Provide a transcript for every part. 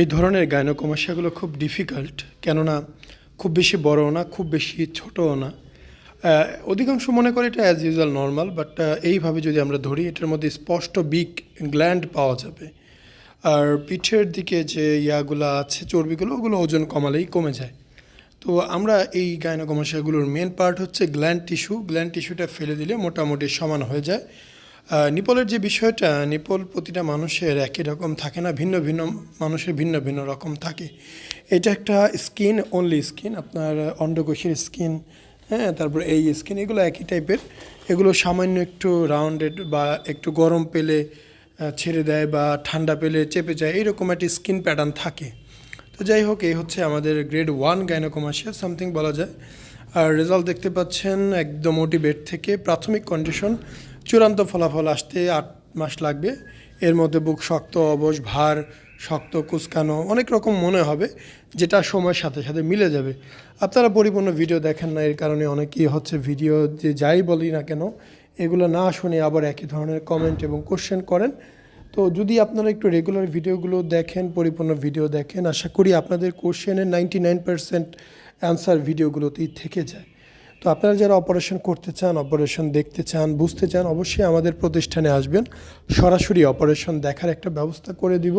এই ধরনের গাইনোকমাসিয়াগুলো খুব ডিফিকাল্ট কেননা খুব বেশি বড়ও না, খুব বেশি ছোটও না। অধিকাংশ মনে করে এটা অ্যাজ ইউজুয়াল নর্মাল বাট এইভাবে যদি আমরা ধরি, এটার মধ্যে স্পষ্ট বিগ গ্ল্যান্ড পাওয়া যাবে। আর পিঠের দিকে যে ইয়াগুলো আছে, চর্বিগুলো, ওগুলো ওজন কমালেই কমে যায়। তো আমরা এই গাইনোকমাসিয়াগুলোর মেন পার্ট হচ্ছে গ্ল্যান্ড টিস্যু গ্ল্যান্ড টিস্যুটা ফেলে দিলে মোটামুটি সমান হয়ে যায়। নিপলের যে বিষয়টা, নিপল প্রতিটা মানুষের একই রকম থাকে না, ভিন্ন ভিন্ন মানুষের ভিন্ন ভিন্ন রকম থাকে। এটা একটা স্কিন অনলি স্কিন আপনার অন্ডকোষের স্কিন হ্যাঁ তারপর এই স্কিন এগুলো একই টাইপের এগুলো সামান্য একটু রাউন্ডেড বা একটু গরম পেলে ছেড়ে দেয় বা ঠান্ডা পেলে চেপে যায় এইরকম একটা স্কিন প্যাটার্ন থাকে। তো যাই হোক, এই হচ্ছে আমাদের গ্রেড ওয়ান গাইনোকমাসিয়া সামথিং বলা যায়। আর রেজাল্ট দেখতে পাচ্ছেন একদম মোটিভেট থেকে, প্রাথমিক কন্ডিশন চূড়ান্ত ফলাফল আসতে আট মাস লাগবে। এর মধ্যে বুক শক্ত, অবশ, ভার, শক্ত, কুচকানো, অনেক রকম মনে হবে, যেটা সময়ের সাথে সাথে মিলে যাবে। আপনারা পরিপূর্ণ ভিডিও দেখেন না, এর কারণে অনেকেই হচ্ছে ভিডিও যে যাই বলি না কেন, এগুলো না শুনে আবার একই ধরনের কমেন্ট এবং কোশ্চেন করেন। তো যদি আপনারা একটু রেগুলার ভিডিওগুলো দেখেন, পরিপূর্ণ ভিডিও দেখেন, আশা করি আপনাদের কোশ্চেনের নাইনটি নাইন পার্সেন্ট অ্যান্সার ভিডিওগুলোতেই থেকে যায়। তো আপনারা যারা অপারেশন করতে চান অপারেশন দেখতে চান, বুঝতে চান, অবশ্যই আমাদের প্রতিষ্ঠানে আসবেন। সরাসরি অপারেশন দেখার একটা ব্যবস্থা করে দিব।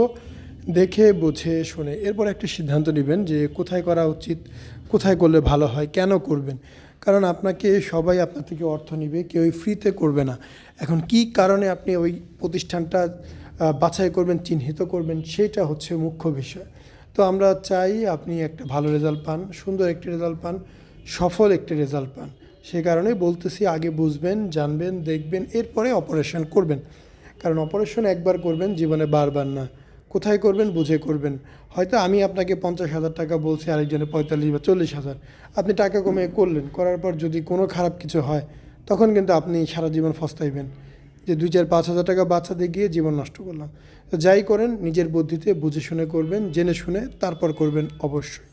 দেখে, বুঝে, শুনে এরপর একটা সিদ্ধান্ত নেবেন যে কোথায় করা উচিত, কোথায় করলে ভালো হয়, কেন করবেন। কারণ আপনাকে সবাই আপনার থেকে অর্থ নিবে, কেউই ফ্রিতে করবে না। এখন কি কারণে আপনি ওই প্রতিষ্ঠানটা বাছাই করবেন, চিহ্নিত করবেন, সেটা হচ্ছে মুখ্য বিষয়। তো আমরা চাই আপনি একটা ভালো রেজাল্ট পান, সুন্দর একটি রেজাল্ট পান সফল একটি রেজাল্ট পান। সে কারণেই বলতেছি, আগে বুঝবেন, জানবেন, দেখবেন, এরপরে অপারেশন করবেন। কারণ অপারেশন একবার করবেন, জীবনে বারবার না। কোথায় করবেন, বুঝে করবেন। হয়তো আমি আপনাকে পঞ্চাশ হাজার টাকা বলছি, আরেকজনে পঁয়তাল্লিশ বা চল্লিশ হাজার। আপনি টাকা কমিয়ে করলেন, করার পর যদি কোনো খারাপ কিছু হয়, তখন কিন্তু আপনি সারা জীবন ফস্তাইবেন। যে দুই চার পাঁচ হাজার টাকা বাঁচাতে গিয়ে জীবন নষ্ট করলাম। তো যাই করেন, নিজের বুদ্ধিতে বুঝে শুনে করবেন, জেনে শুনে তারপর করবেন অবশ্যই।